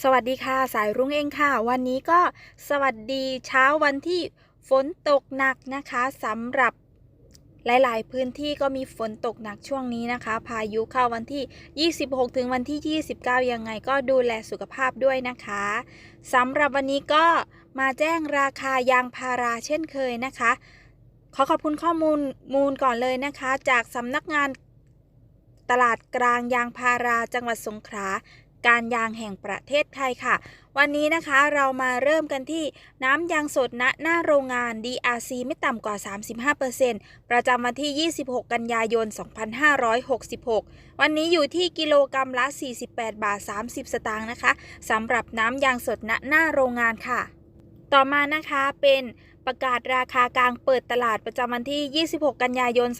สวัสดีค่ะ สายรุ้งเองค่ะ วันนี้ก็สวัสดีเช้าวันที่ฝนตกหนักนะคะสำหรับหลาย ๆ พื้นที่ก็มีฝนตกหนักช่วงนี้นะคะ พายุเข้าวันที่ 26 ถึงวันที่ 29 ยังไงก็ดูแลสุขภาพด้วยนะคะสำหรับวันนี้ก็มาแจ้งราคายางพาราเช่นเคยนะคะ ขอขอบคุณข้อมูลมูลก่อนเลยนะคะ จากสำนักงานตลาดกลางยางพาราจังหวัดสงขลา การยางแห่งประเทศไทยค่ะ วันนี้นะคะเรามาเริ่มกันที่น้ำยางสดณหน้าโรงงาน DRC ไม่ต่ำกว่า 35%ประจำวันที่ 26 กันยายน 2566 วันนี้อยู่ที่กิโลกรรัมละ 48 บาท 30 สตางค์นะคะสำหรับน้ำยางสดณหน้าโรงงานค่ะ ต่อมานะคะเป็น ประกาศราคากลางเปิดตลาดประจำวันที่ 26 กันยายน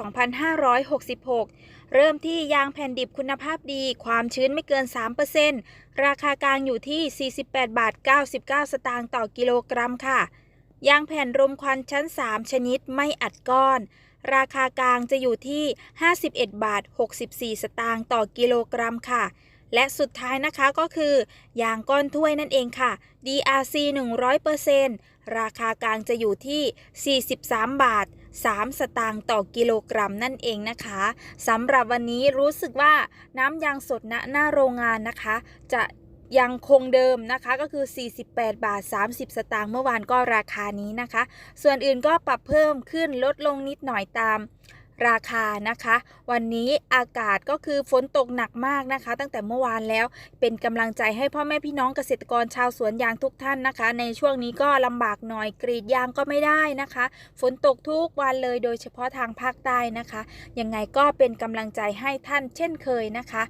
2566 เริ่มที่ยางแผ่นดิบคุณภาพดี ความชื้นไม่เกิน 3%ราคากลางอยู่ที่ 48 บาท 99 สตางค์ต่อกิโลกรัมค่ะ ยางแผ่นรมควันชั้น 3 ชนิดไม่อัดก้อน ราคากลางจะอยู่ที่ 51 บาท 64 สตางค์ต่อกิโลกรัมค่ะ และสุดท้ายนะคะก็คือยางก้อนถ้วยนั่นเองค่ะ DRC 100%ราคากลางจะอยู่ที่ 43 บาท 3 สตางค์ต่อกิโลกรัมนั่นเองนะคะสำหรับวันนี้รู้สึกว่าน้ำยางสดณหน้าโรงงานนะคะ จะยังคงเดิมนะคะก็คือ 48 บาท 30 สตางค์เมื่อวานก็ราคานี้นะคะ ส่วนอื่นก็ปรับเพิ่มขึ้นลดลงนิดหน่อยตาม ราคานะคะ วันนี้อากาศก็คือฝนตกหนักมากนะคะ ตั้งแต่เมื่อวานแล้วเป็นกำลังใจให้พ่อแม่พี่น้องเกษตรกรชาวสวนยางทุกท่านนะคะ ในช่วงนี้ก็ลำบากหน่อยกรีดยางก็ไม่ได้นะคะ ฝนตกทุกวันเลยโดยเฉพาะทางภาคใต้นะคะ ยังไงก็เป็นกำลังใจให้ท่านเช่นเคยนะคะ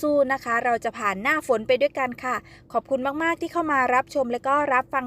สู้ๆนะคะ เราจะผ่านหน้าฝนไปด้วยกันค่ะ ขอบคุณมากๆที่เข้ามารับชมและก็รับฟัง